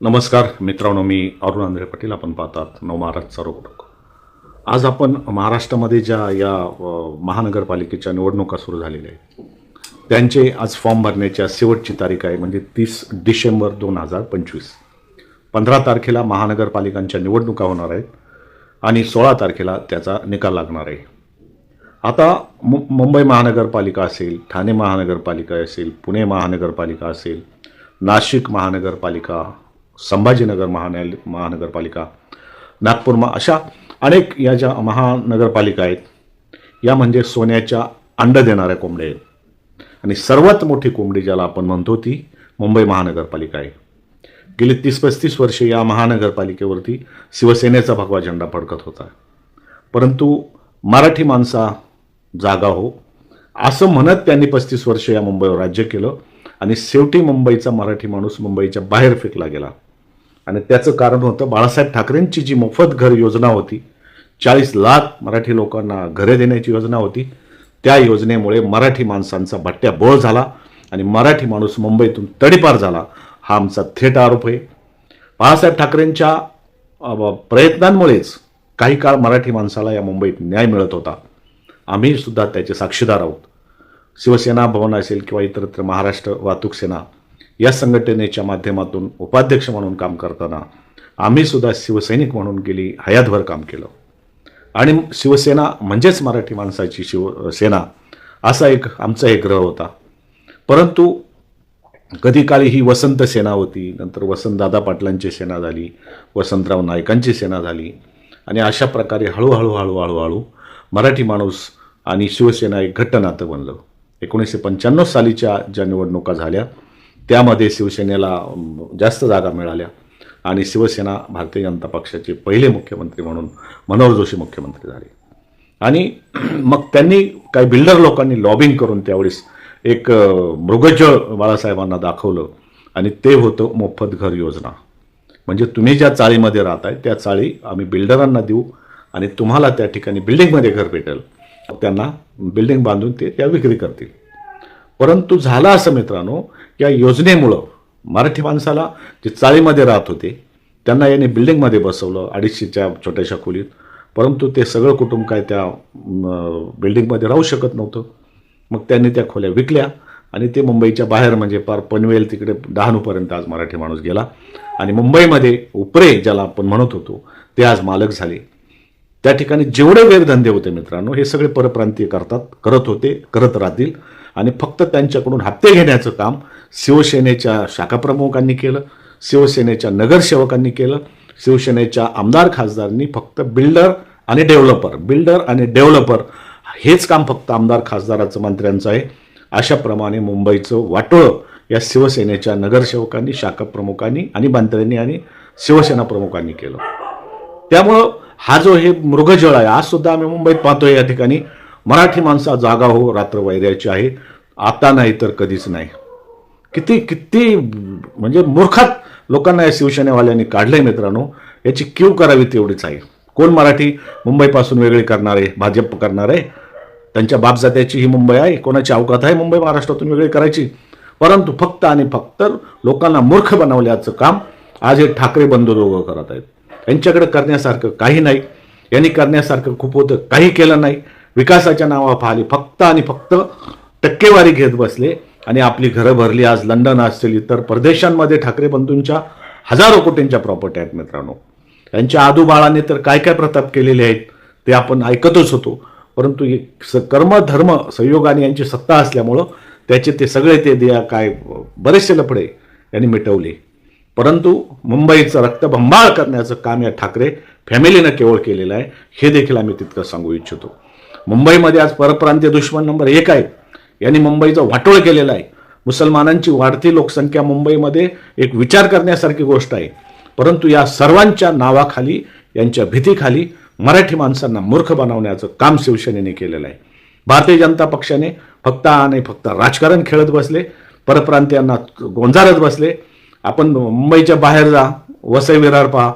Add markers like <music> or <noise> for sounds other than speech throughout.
नमस्कार मित्रांनो मी अरुण आंध्रे पाटील. आपण पाहतात नवमहाराजचा रोग आज आपण महाराष्ट्रामध्ये ज्या या महानगरपालिकेच्या निवडणुका सुरू झालेल्या आहेत त्यांचे आज फॉर्म भरण्याच्या शेवटची तारीख आहे म्हणजे तीस डिसेंबर दोन हजार पंचवीस. पंधरा तारखेला महानगरपालिकांच्या निवडणुका होणार आहेत आणि सोळा तारखेला त्याचा निकाल लागणार आहे. आता मु मुंबई महानगरपालिका असेल ठाणे महानगरपालिका असेल पुणे महानगरपालिका असेल नाशिक महानगरपालिका संभाजीनगर महानल महानगरपालिका नागपूर मा अशा अनेक या ज्या महानगरपालिका आहेत या म्हणजे सोन्याच्या अंड देणाऱ्या कोंबड्या आहेत. आणि सर्वात मोठी कोंबडी ज्याला आपण म्हणतो ती मुंबई महानगरपालिका आहे. गेली तीस पस्तीस वर्षे या महानगरपालिकेवरती शिवसेनेचा भगवा झेंडा फडकत होता. परंतु मराठी माणसा जागा हो असं म्हणत त्यांनी पस्तीस वर्ष या मुंबईवर राज्य केलं आणि शेवटी मुंबईचा मराठी माणूस मुंबईच्या बाहेर फेकला गेला. आणि त्याचं कारण होतं बाळासाहेब ठाकरेंची जी मोफत घर योजना होती चाळीस लाख मराठी लोकांना घरे देण्याची योजना होती त्या योजनेमुळे मराठी माणसांचा भट्ट्या बळ झाला आणि मराठी माणूस मुंबईतून तडीपार झाला हा आमचा थेट आरोप आहे. बाळासाहेब ठाकरेंच्या प्रयत्नांमुळेच काही काळ मराठी माणसाला या मुंबईत न्याय मिळत होता. आम्ही सुद्धा त्याचे साक्षीदार आहोत. शिवसेना भवन असेल किंवा इतरत्र महाराष्ट्र वाहतूक सेना या संघटनेच्या माध्यमातून उपाध्यक्ष म्हणून काम करताना आम्ही सुद्धा शिवसैनिक म्हणून गेली हयातभर काम केलं. आणि शिवसेना म्हणजेच मराठी माणसाची शिवसेना असा एक आमचा एक ग्रह होता. परंतु कधी काळी ही वसंत सेना होती नंतर वसंतदादा पाटलांची सेना झाली वसंतराव नायकांची सेना झाली आणि अशा प्रकारे हळूहळू हळूहळू हळू मराठी माणूस आणि शिवसेना एक घट्ट नातं बनलं. एकोणीसशे पंच्याण्णव सालीच्या ज्या निवडणुका झाल्या त्यामध्ये शिवसेनेला जास्त जागा मिळाल्या. आणि शिवसेना भारतीय जनता पक्षाचे पहिले मुख्यमंत्री म्हणून मनोहर जोशी मुख्यमंत्री झाले. आणि <clears throat> मग त्यांनी काही बिल्डर लोकांनी लॉबिंग करून त्यावेळेस एक मृगजळ बाळासाहेबांना दाखवलं. आणि ते होतं मोफत घर योजना. म्हणजे तुम्ही ज्या चाळीमध्ये राहताय त्या चाळी आम्ही बिल्डरांना देऊ आणि तुम्हाला त्या ठिकाणी बिल्डिंगमध्ये घर भेटेल. त्यांना बिल्डिंग बांधून ते त्या विक्री करतील. परंतु झालं असं मित्रांनो या योजनेमुळं मराठी माणसाला जे चाळीमध्ये राहत होते त्यांना याने बिल्डिंगमध्ये बसवलं अडीचशेच्या छोट्याशा खोलीत. परंतु ते सगळं कुटुंब काय त्या बिल्डिंगमध्ये राहू शकत नव्हतं. मग त्यांनी त्या खोल्या विकल्या आणि ते मुंबईच्या बाहेर म्हणजे पार पनवेल तिकडे डहाणूपर्यंत आज मराठी माणूस गेला. आणि मुंबईमध्ये उपरे ज्याला आपण म्हणत होतो ते आज मालक झाले. त्या ठिकाणी जेवढे गैरधंदे होते मित्रांनो हे सगळे परप्रांतीय करतात करत होते करत राहतील. आणि फक्त त्यांच्याकडून हप्ते घेण्याचं काम शिवसेनेच्या शाखाप्रमुखांनी केलं शिवसेनेच्या नगरसेवकांनी केलं शिवसेनेच्या आमदार खासदारांनी फक्त बिल्डर आणि डेव्हलपर बिल्डर आणि डेव्हलपर हेच काम फक्त आमदार खासदाराचं मंत्र्यांचं आहे. अशाप्रमाणे मुंबईचं वाटोळं या शिवसेनेच्या नगरसेवकांनी शाखाप्रमुखांनी आणि मंत्र्यांनी आणि शिवसेना प्रमुखांनी केलं. त्यामुळं हा जो हे मृगजळ आहे आज सुद्धा आम्ही मुंबईत पाहतोय या ठिकाणी मराठी माणसा जागा हो रात्र वैर्याची आहे. आता नाही तर कधीच नाही. किती किती म्हणजे मूर्खात लोकांना या शिवसेनेवाल्यांनी काढलंय मित्रांनो याची क्यू करावी तेवढीच आहे कोण मराठी मुंबईपासून वेगळी करणार आहे भाजप करणार? आहे त्यांच्या बापजात्याची ही मुंबई आहे कोणाची अवकात आहे मुंबई महाराष्ट्रातून वेगळी करायची? परंतु फक्त आणि फक्त लोकांना मूर्ख बनवल्याचं काम आज हे ठाकरे बंधू दोघं करत आहेत. यांच्याकडे करण्यासारखं काही नाही. यांनी करण्यासारखं खूप होतं काही केलं नाही. विकासाच्या नावाखाली फक्त आणि फक्त टक्केवारी घेत बसले. आणि आपली घरं भरली आज लंडन असतील इतर परदेशांमध्ये ठाकरे बंधूंच्या हजारो कोटींच्या प्रॉपर्टी आहेत मित्रांनो. यांच्या आदूबाळाने तर काय काय प्रताप केलेले आहेत ते आपण ऐकतच होतो. परंतु स- कर्म धर्म संयोगाने यांची सत्ता असल्यामुळं त्याचे ते सगळे ते द्या काय बरेचसे लफडे यांनी मिटवले. परंतु मुंबईचं रक्तबंबाळ करण्याचं काम या ठाकरे फॅमिलीनं केवळ केलेलं आहे हे देखील आम्ही तितकं सांगू इच्छितो. मुंबईमध्ये आज परप्रांतीय दुश्मन नंबर एक आहे यांनी मुंबईचं वाटोळ केलेलं आहे. मुसलमानांची वाढती लोकसंख्या मुंबईमध्ये एक विचार करण्यासारखी गोष्ट आहे. परंतु या सर्वांच्या नावाखाली यांच्या भीतीखाली मराठी माणसांना मूर्ख बनवण्याचं काम शिवसेनेने केलेलं आहे. भारतीय जनता पक्षाने फक्त आणि फक्त राजकारण खेळत बसले परप्रांतीयांना गोंजारत बसले. आपण मुंबईच्या बाहेर जा वसई विरार पहा.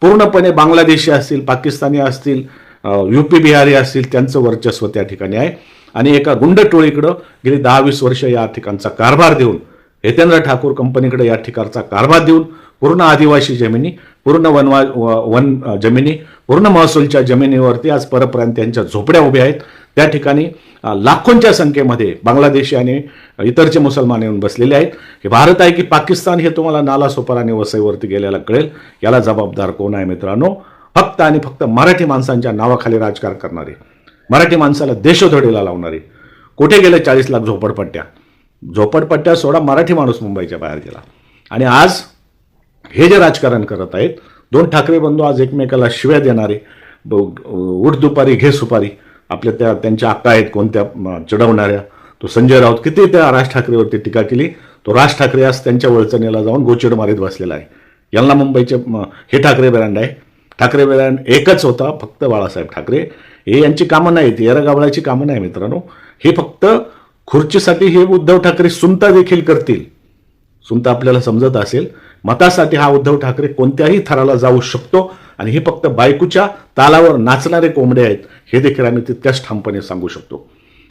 पूर्णपणे बांगलादेशी असतील पाकिस्तानी असतील यू पी बिहारी असतील त्यांचं वर्चस्व त्या ठिकाणी आहे. आणि एका गुंड टोळीकडं गेली दहा वीस वर्ष या ठिकाणचा कारभार देऊन हितेंद्र ठाकूर कंपनीकडे या ठिकाणचा कारभार देऊन पूर्ण आदिवासी जमिनी पूर्ण वनवा वन जमिनी पूर्ण महसूलच्या जमिनीवरती आज परप्रांत्यांच्या झोपड्या उभ्या आहेत. त्या ठिकाणी लाखोंच्या संख्येमध्ये बांगलादेशी आणि इतरचे मुसलमान येऊन बसलेले आहेत. हे भारत आहे की पाकिस्तान हे तुम्हाला नाला आणि वसईवरती गेलेला कळेल. याला जबाबदार कोण आहे मित्रांनो? फक्त आणि फक्त मराठी माणसांच्या नावाखाली राजकारण करणारे मराठी माणसाला देशोधडीला लावणारे. कुठे गेले चाळीस लाख झोपडपट्ट्या? झोपडपट्ट्या सोडा मराठी माणूस मुंबईच्या बाहेर गेला. आणि आज हे जे राजकारण करत आहेत दोन ठाकरे बंधू आज एकमेकाला शिव्या देणारे उठ दुपारी घे सुपारी आपल्या त्या त्यांच्या अक्का आहेत कोणत्या चिडवणाऱ्या. तो संजय राऊत किती त्या राज ठाकरेवरती टीका केली तो राज ठाकरे आज त्यांच्या वळचणीला जाऊन गोचिड मारीत बसलेला आहे. यांना मुंबईचे हे ठाकरे ब्रँड आहे. ठाकरे वेळा एकच होता फक्त बाळासाहेब ठाकरे. हे यांची कामं नाहीत येरगावळाची कामं नाही मित्रांनो. हे फक्त खुर्चीसाठी हे उद्धव ठाकरे सुमता देखील करतील. सुमता आपल्याला समजत असेल मतासाठी हा उद्धव ठाकरे कोणत्याही थराला जाऊ शकतो आणि हे फक्त बायकूच्या तालावर नाचणारे कोंबडे आहेत हे देखील आम्ही तितक्याच ठामपणे सांगू शकतो.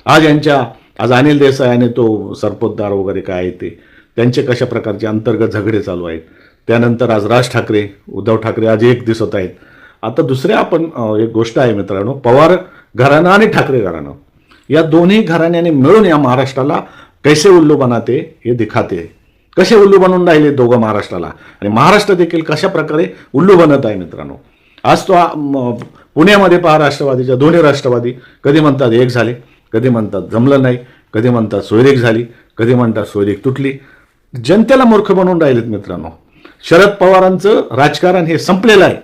आज यांच्या आज अनिल देसाई आणि तो सरपोतदार वगैरे काय आहे ते त्यांचे कशा प्रकारचे अंतर्गत झगडे चालू आहेत त्यानंतर आज राज ठाकरे उद्धव ठाकरे आज एक दिसत आहेत. आता दुसऱ्या आपण एक गोष्ट आहे मित्रांनो पवार घराणं आणि ठाकरे घराणं. या दोन्ही घराण्याने मिळून या महाराष्ट्राला कैसे उल्लू बनाते हे दिखाते. कसे उल्लू बनवून राहिले दोघं महाराष्ट्राला? आणि महाराष्ट्र देखील कशा प्रकारे उल्लू बनत आहे मित्रांनो? आज तो पुण्यामध्ये पहा राष्ट्रवादीच्या दोन्ही राष्ट्रवादी कधी म्हणतात एक झाले कधी म्हणतात जमलं नाही कधी म्हणतात सोयरेक झाली कधी म्हणतात सोयरेक तुटली. जनतेला मूर्ख बनवून राहिलेत मित्रांनो. शरद पवारांचं राजकारण हे संपलेलं आहे.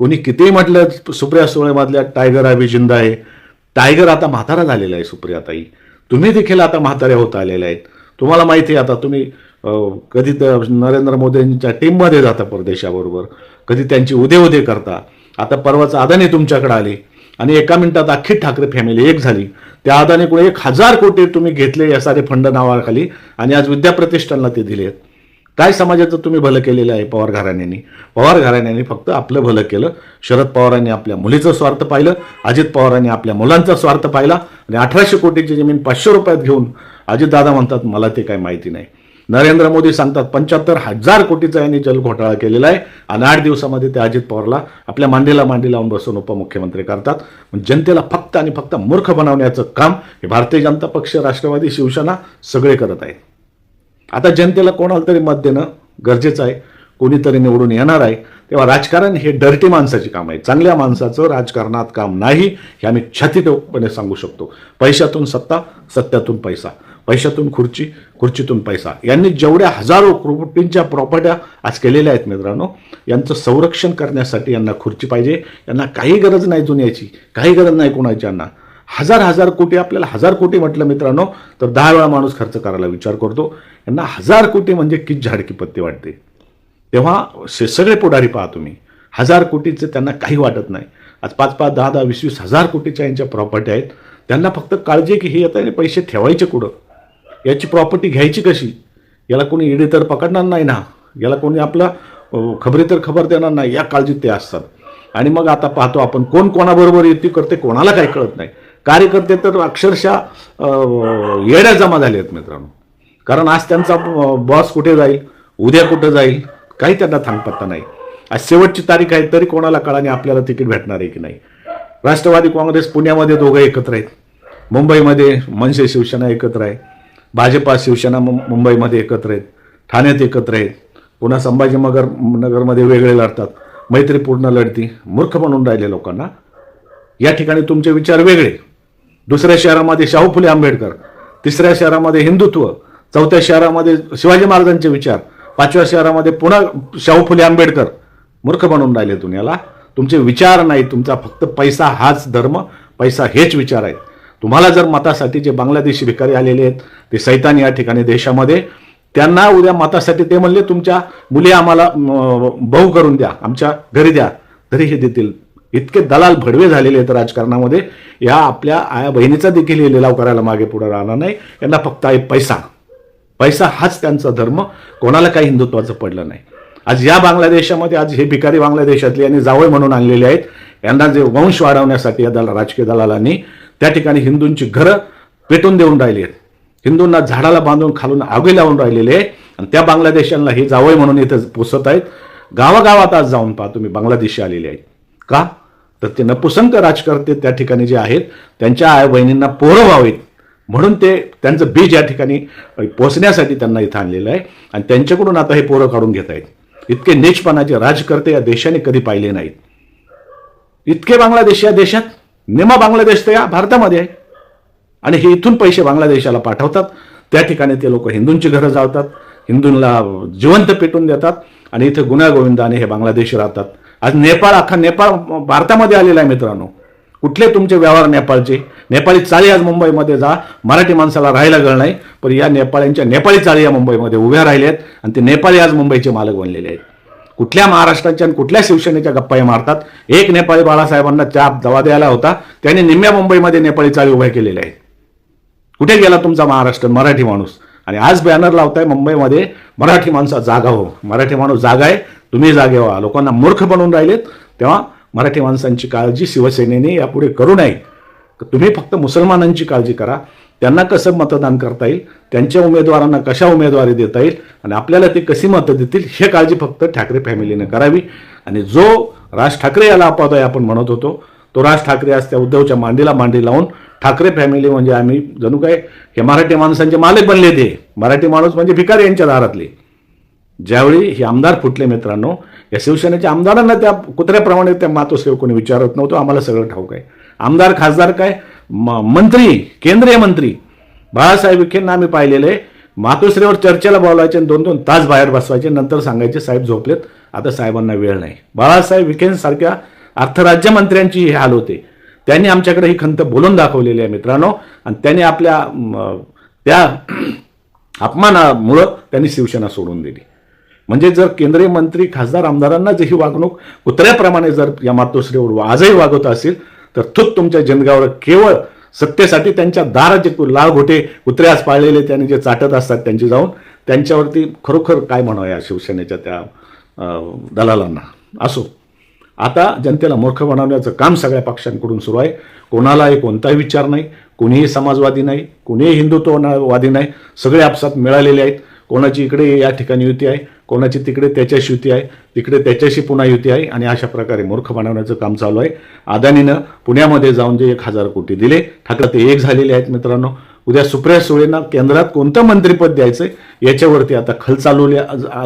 कोणी कितीही म्हटलं सुप्रिया सुळेमधल्या टायगर आहे जिंदा आहे. टायगर आता म्हातारा झालेला आहे सुप्रियाताई. तुम्ही देखील आता म्हाताऱ्या होत आलेल्या आहेत. तुम्हाला माहिती आहे आता तुम्ही कधी तर नरेंद्र मोदींच्या टीममध्ये जाता परदेशाबरोबर. कधी त्यांची उदे उदे करता. आता परवाच अदानी तुमच्याकडे आले आणि एका मिनिटात अख्खी ठाकरे फॅमिली एक झाली. त्या अदानीकडे एक हजार कोटी तुम्ही घेतले या सारे फंड नावाखाली आणि आज विद्याप्रतिष्ठानला ते दिले आहेत काय समाजाचं तुम्ही भलं केलेलं आहे पवार घराण्यांनी? पवार घराण्यांनी फक्त आपलं भलं केलं. शरद पवारांनी आपल्या मुलीचं स्वार्थ पाहिलं. अजित पवारांनी आपल्या मुलांचा स्वार्थ पाहिला. आणि अठराशे कोटीची जमीन पाचशे रुपयात घेऊन अजितदादा म्हणतात मला ते काय माहिती नाही. नरेंद्र मोदी सांगतात पंच्याहत्तर हजार कोटीचा यांनी जल घोटाळा केलेला आहे. आणि आठ दिवसामध्ये ते अजित पवारला आपल्या मांडीला मांडी लावून बसून उपमुख्यमंत्री करतात. जनतेला फक्त आणि फक्त मूर्ख बनवण्याचं काम हे भारतीय जनता पक्ष राष्ट्रवादी शिवसेना सगळे करत आहेत. आता जनतेला कोणाला तरी मत देणं गरजेचं आहे. कोणीतरी निवडून येणार आहे. तेव्हा राजकारण हे डर्टी माणसाची काम आहे. चांगल्या माणसाचं राजकारणात काम नाही हे आम्ही छातीतपणे सांगू शकतो. पैशातून सत्ता सत्यातून पैसा. पैशातून खुर्ची खुर्चीतून पैसा. यांनी जेवढ्या हजारो कोटींच्या प्रॉपर्ट्या आज केलेल्या आहेत मित्रांनो यांचं संरक्षण करण्यासाठी यांना खुर्ची पाहिजे. यांना काही गरज नाही जुन्याची काही गरज नाही कोणाची यांना. हजार हजार कोटी आपल्याला हजार कोटी म्हटलं मित्रांनो तर दहा वेळा माणूस खर्च करायला विचार करतो. यांना हजार कोटी म्हणजे किती झाडकी पत्ती वाटते? तेव्हा से सगळे पुढारी पहा तुम्ही. हजार कोटीचं त्यांना काही वाटत नाही. आज पाच पाच दहा दहा वीस वीस हजार कोटीच्या यांच्या प्रॉपर्टी आहेत. त्यांना फक्त काळजी की हे येतं पैसे ठेवायचे कुठं? याची प्रॉपर्टी घ्यायची कशी? याला कोणी ईडी तर पकडणार नाही ना? याला कोणी आपला खबरी तर खबर देणार नाही? या काळजीत ते असतात. आणि मग आता पाहतो आपण कोण कोणाबरोबर युती करते कोणाला काही कळत नाही. कार्यकर्ते तर अक्षरशः येड्या जमा झाले आहेत मित्रांनो. कारण आज त्यांचा बॉस कुठे जाईल? उद्या कुठं जाईल? काही त्यांना थांगपत्ता नाही. आज शेवटची तारीख आहे तरी कोणाला कळाने आपल्याला तिकीट भेटणार आहे की नाही? राष्ट्रवादी काँग्रेस पुण्यामध्ये दोघं एकत्र आहेत. मुंबईमध्ये मनसे शिवसेना एकत्र आहे. भाजपा शिवसेना मुं- मुंबईमध्ये एकत्र आहेत. ठाण्यात एकत्र आहेत. पुन्हा संभाजीनगर नगरमध्ये वेगळे लढतात. मैत्रीपूर्ण लढती मूर्ख म्हणून राहिले लोकांना. या ठिकाणी तुमचे विचार वेगळे. दुसऱ्या शहरामध्ये शाहू फुले आंबेडकर तिसऱ्या शहरामध्ये हिंदुत्व चौथ्या शहरामध्ये शिवाजी महाराजांचे विचार पाचव्या शहरामध्ये पुन्हा शाहू फुले आंबेडकर. मूर्ख बनून राहिले तुम्हाला तुमचे विचार नाही तुमचा फक्त पैसा हाच धर्म पैसा हेच विचार आहेत. तुम्हाला जर मतासाठी जे बांगलादेशी भिकारी आलेले आहेत ते सैतान या ठिकाणी देशामध्ये त्यांना उद्या मतासाठी ते म्हणले तुमच्या मुली आम्हाला बहू भाऊ करून द्या आमच्या घरी द्या तरी हे देतील. इतके दलाल भडवे झालेले आहेत राजकारणामध्ये या आपल्या आया बहिणीचा देखील हे लिलाव करायला मागे पुढे राहणार नाही. यांना फक्त आहे पैसा. पैसा हाच त्यांचा धर्म. कोणाला काही हिंदुत्वाचं पडलं नाही. आज या बांगलादेशामध्ये आज हे भिकारी बांगलादेशातले यांनी जावळ म्हणून आणलेले आहेत यांना जे वंश वाढवण्यासाठी या दल राजकीय दलालांनी त्या ठिकाणी हिंदूंची घरं पेटून देऊन राहिली आहेत. हिंदूंना झाडाला बांधून खालून आगे लावून राहिलेले आहे आणि त्या बांगलादेशांना हे जावई म्हणून इथं पोसत आहेत. गावागावात आज जाऊन पहा तुम्ही बांगलादेशी आलेले आहेत. का? तर ते नपुसंक राजकर्ते त्या ठिकाणी जे आहेत त्यांच्या आई बहिणींना पोरं व्हावेत. म्हणून ते त्यांचं बीज या ठिकाणी पोचण्यासाठी त्यांना इथं आणलेलं आहे. आणि त्यांच्याकडून आता हे पोरं काढून घेत आहेत. इतके नीचपणाचे राजकर्ते या देशाने कधी पाहिले नाहीत. इतके बांगलादेश या देशात निमा बांगलादेश तर या भारतामध्ये आहे. आणि हे इथून पैसे बांगलादेशाला पाठवतात. त्या ठिकाणी ते लोक हिंदूंची घरं जाळतात. हिंदूंना जिवंत पेटून देतात. आणि इथे गुण्यागोविंदाने हे बांगलादेश राहतात. आज नेपाळ अख्खा नेपाळ भारतामध्ये आलेला आहे मित्रांनो. कुठले तुमचे व्यवहार नेपाळचे? नेपाळी चाळी आज मुंबईमध्ये जा. मराठी माणसाला राहायला गळ नाही पण या नेपाळ्यांच्या नेपाळी चाळी या मुंबईमध्ये उभ्या राहिल्या आहेत आणि ते नेपाळी आज मुंबईचे मालक बनलेले आहेत. कुठल्या महाराष्ट्राच्या आणि कुठल्या शिवसेनेच्या गप्पा मारतात. एक नेपाळी बाळासाहेबांना त्या दवा द्यायला होता. त्यांनी निम्म्या मुंबईमध्ये नेपाळी चाळी उभ्या केलेल्या आहेत. कुठे गेला तुमचा महाराष्ट्र मराठी माणूस? आणि आज बॅनर लावताय मुंबईमध्ये मराठी माणसा जागा हो. मराठी माणूस जागा आहे तुम्ही जागे व्हा. लोकांना मूर्ख बनवून राहिलेत तेव्हा मराठी माणसांची काळजी शिवसेनेने यापुढे करू नये. तुम्ही फक्त मुसलमानांची काळजी करा. त्यांना कसं मतदान करता येईल त्यांच्या उमेदवारांना कशा उमेदवारी देता येईल आणि आपल्याला ते कशी मतं देतील हे काळजी फक्त ठाकरे फॅमिलीने करावी. आणि जो राज ठाकरे याला अपवाद आहे आपण म्हणत होतो तो राज ठाकरे आज त्या उद्धवच्या मांडीला मांडी लावून ठाकरे फॅमिली म्हणजे आम्ही जणू काय हे मराठी माणसांचे मालक बनले ते. मराठी माणूस म्हणजे भिकारी यांच्या दारातले. ज्यावेळी हे आमदार फुटले मित्रांनो या शिवसेनेच्या आमदारांना त्या कुत्र्याप्रमाणे त्या मातोश्रीवर कोणी विचारत नव्हतं आम्हाला सगळं ठाऊक आहे. आमदार खासदार काय? म- मंत्री केंद्रीय मंत्री. बाळासाहेब विखेंना आम्ही पाहिलेले. मातोश्रीवर चर्चेला बोलायचे आणि दोन दोन तास बाहेर बसवायचे नंतर सांगायचे साहेब झोपलेत. आता साहेबांना वेळ नाही. बाळासाहेब विखेंसारख्या अर्थराज्यमंत्र्यांची हे हाल होते. त्यांनी आमच्याकडे ही खंत बोलून दाखवलेली आहे मित्रांनो. आणि त्यांनी आपल्या त्या अपमानामुळं त्यांनी शिवसेना सोडून दिली. म्हणजे जर केंद्रीय मंत्री खासदार आमदारांना जर ही वागणूक कुत्र्याप्रमाणे जर या मातोश्रीवर आजही वागवत असेल तर थूक तुमच्या जनगावर केवळ सत्तेसाठी त्यांच्या दारात जे लाल घोटे कुत्र्यास पाळलेले त्यांनी जे चाटत असतात त्यांची जाऊन त्यांच्यावरती खरोखर काय म्हणावं या शिवसेनेच्या त्या दलालांना? असो. आता जनतेला मूर्ख बनवण्याचं काम सगळ्या पक्षांकडून सुरू आहे. कोणालाही कोणताही विचार नाही. कोणीही समाजवादी नाही. कोणीही हिंदुत्ववादी नाही. सगळे आपसात मिळालेले आहेत. कोणाची इकडे या ठिकाणी युती आहे. कोणाची तिकडे त्याच्याशी युती आहे. तिकडे त्याच्याशी पुन्हा युती आहे. आणि अशा प्रकारे मूर्ख बनवण्याचं काम चालू आहे. अदानीनं पुण्यामध्ये जाऊन जे एक हजार कोटी दिले. ठाकरे ते एक झालेले आहेत मित्रांनो. उद्या सुप्रिया सुळेंना केंद्रात कोणतं मंत्रिपद द्यायचं याच्यावरती आता खल चालवले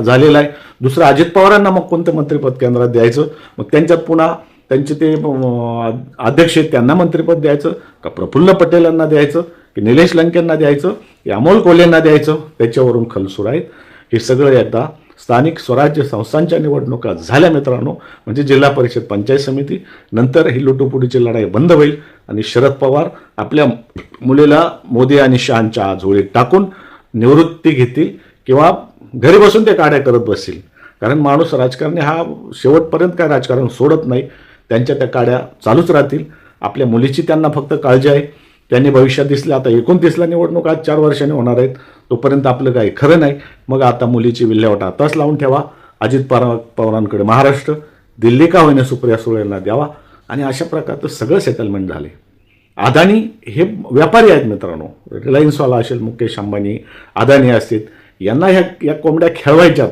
झालेला आहे. दुसरं अजित पवारांना मग कोणतं मंत्रिपद केंद्रात द्यायचं? मग त्यांच्यात पुन्हा त्यांचे ते अध्यक्ष आहेत त्यांना मंत्रिपद द्यायचं का प्रफुल्ल पटेलांना द्यायचं की निलेश लंकेंना द्यायचं की अमोल कोल्हेंना द्यायचं? त्याच्यावरून खल सुरू आहेत. हे सगळं एकदा स्थानिक स्वराज्य संस्थांच्या निवडणुका झाल्या मित्रांनो. म्हणजे जिल्हा परिषद पंचायत समिती नंतर ही लुटुपुटीची लढाई बंद होईल आणि शरद पवार आपल्या मुलीला मोदी आणि शहांच्या झोळीत टाकून निवृत्ती घेतील किंवा घरी बसून ते काड्या करत बसतील. कारण माणूस राजकारणी हा शेवटपर्यंत काय राजकारण सोडत नाही. त्यांच्या त्या काड्या चालूच राहतील. आपल्या मुलीची त्यांना फक्त काळजी आहे. त्यांनी भविष्यात दिसलं. आता एकोणतीसला निवडणूक आज चार वर्षांनी होणार आहेत. तोपर्यंत आपलं काही खरं नाही. मग आता मुलीची विल्हेवाट आताच लावून ठेवा. अजित पवार पवारांकडे महाराष्ट्र दिल्ली का होईना सुप्रिया सुळेंना द्यावा? आणि अशा प्रकारचं सगळं सेटलमेंट झाले. अदानी हे व्यापारी आहेत मित्रांनो. रिलायन्सवाला असेल मुकेश अंबानी अदानी असतील यांना ह्या या कोंबड्या खेळवायच्यात.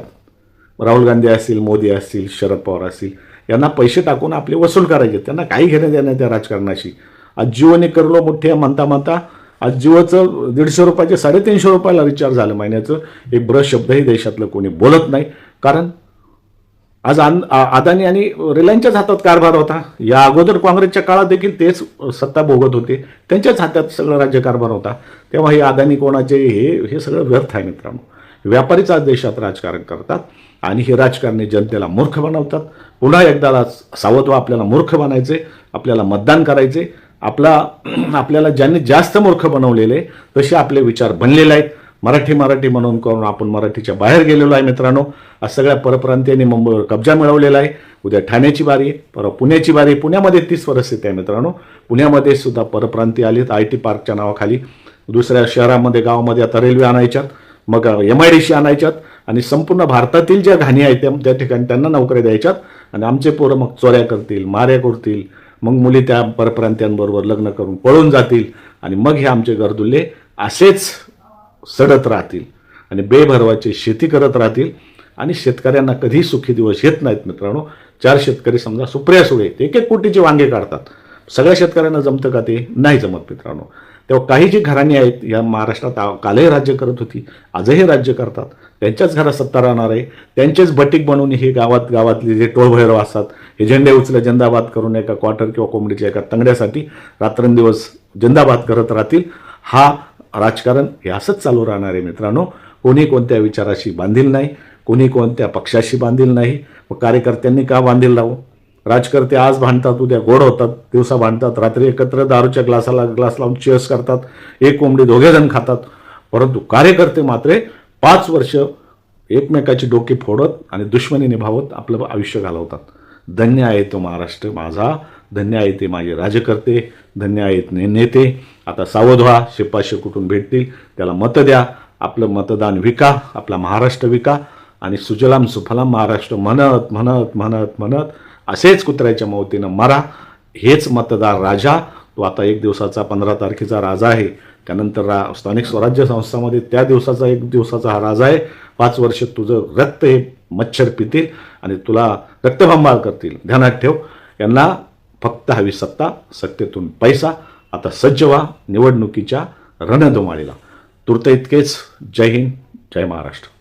राहुल गांधी असतील मोदी असतील शरद पवार असतील यांना पैसे टाकून आपले वसूल करायचे. त्यांना काही घेणं देणं त्या राजकारणाशी. आज जिओने करलो मोठे म्हणता म्हणता आज जिओचं दीडशे रुपयाचे साडेतीनशे रुपयाला रिचार्ज झालं महिन्याचं. एक ब्रश शब्दही देशातलं कोणी बोलत नाही. कारण आज आन- अदानी आणि रिलायन्सच्याच हातात कारभार होता. या अगोदर काँग्रेसच्या काळात देखील तेच सत्ता भोगत होते. त्यांच्याच हातात सगळं राज्यकारभार होता. तेव्हा हे अदानी कोणाचे हे हे सगळं व्यर्थ आहे मित्रांनो. व्यापारीच आज देशात राजकारण करतात आणि हे राजकारणी जनतेला मूर्ख बनवतात. पुन्हा एकदा सावध आपल्याला मूर्ख बनायचे आपल्याला मतदान करायचे आपला आपल्याला ज्यांनी जास्त मूर्ख बनवलेले तसे आपले विचार बनलेले आहेत. मराठी मराठी म्हणून करून आपण मराठीच्या बाहेर गेलेलो आहे मित्रांनो. आज सगळ्या परप्रांतीयांनी मुंबईवर कब्जा मिळवलेला आहे. उद्या ठाण्याची बारी आहे परवा पुण्याची बारी पुण्यामध्ये तीच परिस्थिती आहे मित्रांनो. पुण्यामध्ये सुद्धा परप्रांती आलीत. आय टी पार्कच्या नावाखाली. दुसऱ्या शहरामध्ये गावामध्ये आता रेल्वे आणायच्यात. मग एम आय डी सी आणायच्यात. आणि संपूर्ण भारतातील ज्या घाणी आहेत त्या ठिकाणी त्यांना नोकऱ्या द्यायच्यात. आणि आमचे पोरं मग चोऱ्या करतील माऱ्या करतील. मग मुली त्या परप्रांत्यांबरोबर लग्न करून पळून जातील आणि मग हे आमचे गरदुल्ले असेच सडत राहतील आणि बेभरवाची शेती करत राहतील आणि शेतकऱ्यांना कधी सुखी दिवस येत नाहीत मित्रांनो. चार शेतकरी समजा सुप्रिया सुळे एक एक कोटीचे वांगे काढतात. सगळ्या शेतकऱ्यांना जमतं का ते? नाही जमत मित्रांनो. तेव्हा काही जी घराणी आहेत या महाराष्ट्रात आ- कालही राज्य करत होती आजही राज्य करतात. त्यांच्याच घरात सत्ता राहणार आहे. त्यांचेच बटीक बनवून हे गावात गावातले जे टोळभैरव असतात हे झेंडे उचले जिंदाबाद करून एका क्वार्टर किंवा कोंबडीच्या एका तंगड्यासाठी रात्रंदिवस जिंदाबाद करत राहतील. हा राजकारण हे असंच चालू राहणार आहे मित्रांनो. कोणी कोणत्या विचाराशी बांधील नाही कोणी कोणत्या पक्षाशी बांधील नाही. व कार्यकर्त्यांनी का बांधील राहू? राजकर्ते आज भांडतात उद्या गोड होतात दिवसा भांडतात रात्री एकत्र दारूच्या ग्लासाला ग्लास लावून चेअर्स करतात एक कोंबडी दोघे जण खातात. परंतु कार्यकर्ते मात्र पाच वर्ष एकमेकाची डोके फोडत आणि दुश्मनी निभावत आपलं आयुष्य घालवतात. धन्य आहे तो महाराष्ट्र माझा धन्य आहे ते माझे राजकर्ते धन्य आहेत ने नेते. आता सावध व्हा शिपाशी कुठून भेटतील त्याला मतं द्या. आपलं मतदान विका आपला महाराष्ट्र विका. आणि सुजलाम सुफलाम महाराष्ट्र म्हणत म्हणत म्हणत म्हणत असेच कुत्र्याच्या मौतीनं मरा. हेच मतदार राजा. तो आता एक दिवसाचा पंधरा तारखेचा राजा आहे. त्यानंतर रा स्थानिक स्वराज्य संस्थामध्ये त्या दिवसाचा एक दिवसाचा हा राजा आहे. पाच वर्ष तुझं रक्त हे मच्छर पितील आणि तुला रक्तभंबाळ करतील. ध्यानात ठेव. यांना फक्त हवी सत्ता सत्तेतून पैसा. आता सज्ज व्हा निवडणुकीच्या रणधुमाळीला. तुर्त इतकेच. जय हिंद. जय महाराष्ट्र.